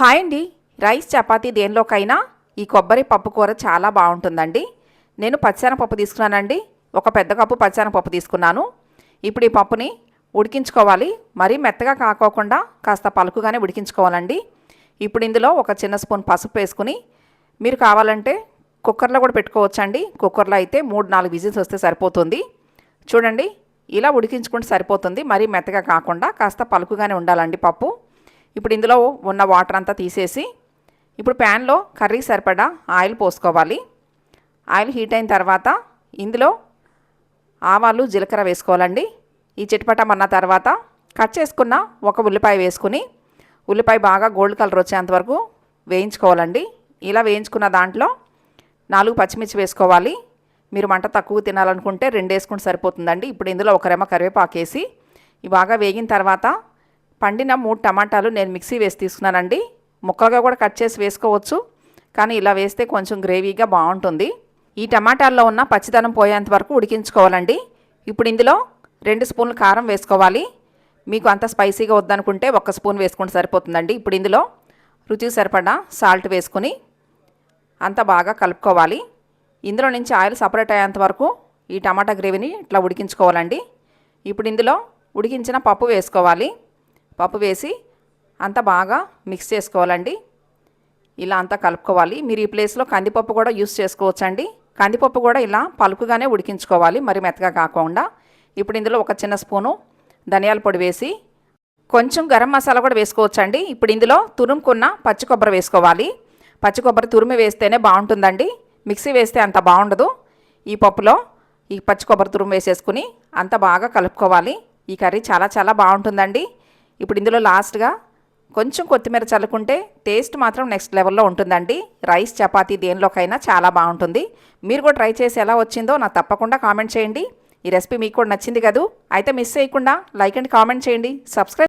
Hi అండి. Rice chapati దేనిలోకైనా ఈ కొబ్బరి పప్పు కూర చాలా బాగుంటుందండి. నేను పప్పు తీసుకున్నానండి. ఒక పెద్ద కప్పు పచ్చెనపప్పు తీసుకున్నాను. ఇప్పుడు ఈ పప్పుని ఉడికించుకోవాలి. మరీ మెత్తగా కాకోకుండా కాస్త పలుకుగానే ఉడికించుకోవాలండి. ఇప్పుడు ఇందులో ఒక చిన్న స్పూన్ పసుపు వేసుకుని మీరు కావాలంటే కుక్కర్లో కూడా పెట్టుకోవచ్చండి. కుక్కర్లో అయితే మూడు నాలుగు విజిల్స్ వస్తే సరిపోతుంది. చూడండి ఇలా ఉడికించుకుంటే సరిపోతుంది. మరీ మెత్తగా కాకుండా కాస్త పలుకుగానే ఉండాలండి పప్పు. ఇప్పుడు ఇందులో ఉన్న వాటర్ అంతా తీసేసి ఇప్పుడు ప్యాన్లో కర్రీ సరిపడా ఆయిల్ పోసుకోవాలి. ఆయిల్ హీట్ అయిన తర్వాత ఇందులో ఆవాలు జీలకర్ర వేసుకోవాలండి. ఈ చిటపటమన్న తర్వాత కట్ చేసుకున్న ఒక ఉల్లిపాయ వేసుకుని ఉల్లిపాయ బాగా గోల్డ్ కలర్ వచ్చేంత వరకు వేయించుకోవాలండి. ఇలా వేయించుకున్న దాంట్లో నాలుగు పచ్చిమిర్చి వేసుకోవాలి. మీరు మంట తక్కువ తినాలనుకుంటే రెండు వేసుకుంటే సరిపోతుందండి. ఇప్పుడు ఇందులో ఒక రెమ్మ కరివేపాకేసి బాగా వేగిన తర్వాత పండిన మూడు టమాటాలు నేను మిక్సీ వేసి తీసుకున్నానండి. ముక్కలుగా కూడా కట్ చేసి వేసుకోవచ్చు. కానీ ఇలా వేస్తే కొంచెం గ్రేవీగా బాగుంటుంది. ఈ టమాటాల్లో ఉన్న పచ్చిదనం పోయేంత వరకు ఉడికించుకోవాలండి. ఇప్పుడు ఇందులో రెండు స్పూన్లు కారం వేసుకోవాలి. మీకు అంత స్పైసీగా వద్దనుకుంటే ఒక స్పూన్ వేసుకుంటే సరిపోతుందండి. ఇప్పుడు ఇందులో రుచికి సరిపడా సాల్ట్ వేసుకుని అంతా బాగా కలుపుకోవాలి. ఇందులో నుంచి ఆయిల్ సపరేట్ అయ్యేంత వరకు ఈ టమాటా గ్రేవీని ఇట్లా ఉడికించుకోవాలండి. ఇప్పుడు ఇందులో ఉడికించిన పప్పు వేసుకోవాలి. పప్పు వేసి అంతా బాగా మిక్స్ చేసుకోవాలండి. ఇలా అంతా కలుపుకోవాలి. మీరు ఈ ప్లేస్లో కందిపప్పు కూడా యూస్ చేసుకోవచ్చండి. కందిపప్పు కూడా ఇలా పలుకుగానే ఉడికించుకోవాలి. మరి మెత్తగా కాకుండా ఇప్పుడు ఇందులో ఒక చిన్న స్పూను ధనియాల పొడి వేసి కొంచెం గరం మసాలా కూడా వేసుకోవచ్చండి. ఇప్పుడు ఇందులో తురుముకున్న పచ్చి కొబ్బరి వేసుకోవాలి. పచ్చి కొబ్బరి తురిమి వేస్తేనే బాగుంటుందండి. మిక్సీ వేస్తే అంత బాగుండదు. ఈ పప్పులో ఈ పచ్చి కొబ్బరి తురుము వేసేసుకుని అంత బాగా కలుపుకోవాలి. ఈ కర్రీ చాలా చాలా బాగుంటుందండి. ఇప్పుడు ఇందులో లాస్ట్గా కొంచెం కొత్తిమీర చల్లుకుంటే టేస్ట్ మాత్రం నెక్స్ట్ లెవెల్లో ఉంటుందండి. రైస్ చపాతీ దేనిలోకైనా చాలా బాగుంటుంది. మీరు కూడా ట్రై చేసి ఎలా వచ్చిందో నాకు తప్పకుండా కామెంట్ చేయండి. ఈ రెసిపీ మీకు కూడా నచ్చింది కదూ. అయితే మిస్ చేయకుండా లైక్ అండ్ కామెంట్ చేయండి. సబ్స్క్రైబ్